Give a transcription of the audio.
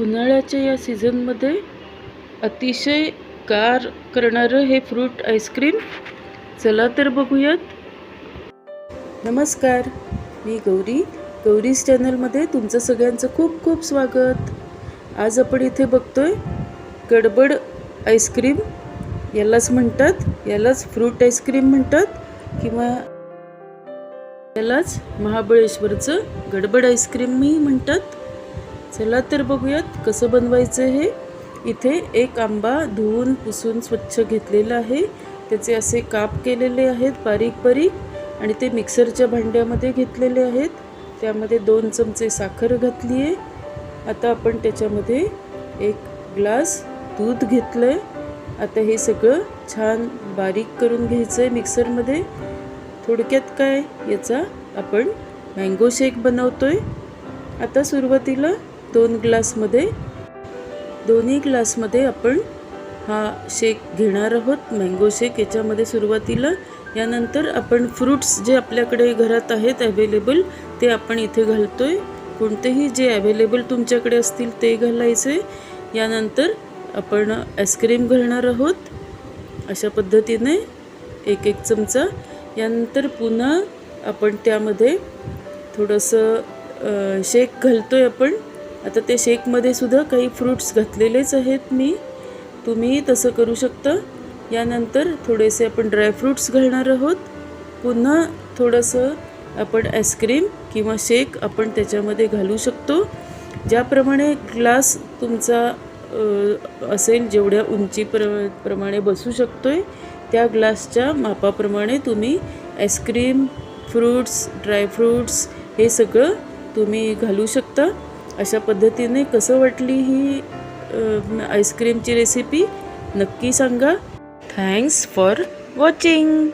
उन्हाळ्याच्या या सीझनमध्ये अतिशय गार करणारं हे फ्रूट आईस्क्रीम. चला तर बघूयात. नमस्कार मी गौरी. गौरीज चॅनलमध्ये तुमचं सगळ्यांचं खूप खूप स्वागत. आज आपण इथे बघतोय गडबड आईस्क्रीम. यालाच म्हणतात यालाच फ्रूट आईस्क्रीम म्हणतात किंवा यालाच महाबळेश्वरचं गडबड आईस्क्रीमही म्हणतात. चला तर बघूयात कसं बनवायचं हे. इथे एक आंबा धुवून पुसून स्वच्छ घेतलेला आहे. त्याचे असे काप केलेले आहेत बारीक बारीक आणि ते मिक्सरच्या भांड्यामध्ये घेतलेले आहेत. त्यामध्ये दोन चमचे साखर घातली आहे. आता आपण त्याच्यामध्ये एक ग्लास दूध घेतलं आहे आता हे सगळं छान बारीक करून घ्यायचं आहे मिक्सरमध्ये. थोडक्यात काय? याचा आपण मँगो शेक बनवतो आहे आता सुरुवातीला दोन ग्लासमध्ये दोन्ही ग्लासमध्ये आपण हा शेक घेणार आहोत. मँगो शेक याच्यामध्ये सुरुवातीला यानंतर आपण फ्रूट्स जे आपल्याकडे घरात आहेत अवेलेबल ते आपण इथे घालतो आहे कोणतेही जे अवेलेबल तुमच्याकडे असतील ते घालायचे. यानंतर आपण आईस्क्रीम घालणार आहोत. अशा पद्धतीने एक एक चमचा. यानंतर पुन्हा आपण त्यामध्ये थोडंसं शेक घालतो आहे आपण. आता ते शेकमध्ये सुद्धा काही फ्रूट्स घातलेलेच आहेत मी. तुम्ही तसं करू शकता. यानंतर थोडेसे आपण ड्रायफ्रूट्स घालणार आहोत. पुन्हा थोडंसं आपण आईस्क्रीम किंवा शेक आपण त्याच्यामध्ये घालू शकतो. ज्याप्रमाणे ग्लास तुमचा असेल जेवढ्या उंची प्र प्रमाणे बसू शकतो आहे त्या ग्लासच्या मापाप्रमाणे तुम्ही आईस्क्रीम फ्रूट्स ड्रायफ्रूट्स हे सगळं तुम्ही घालू शकता. अशा पद्धतीने कसं वाटली ही आईस्क्रीमची रेसिपी नक्की सांगा. Thanks for watching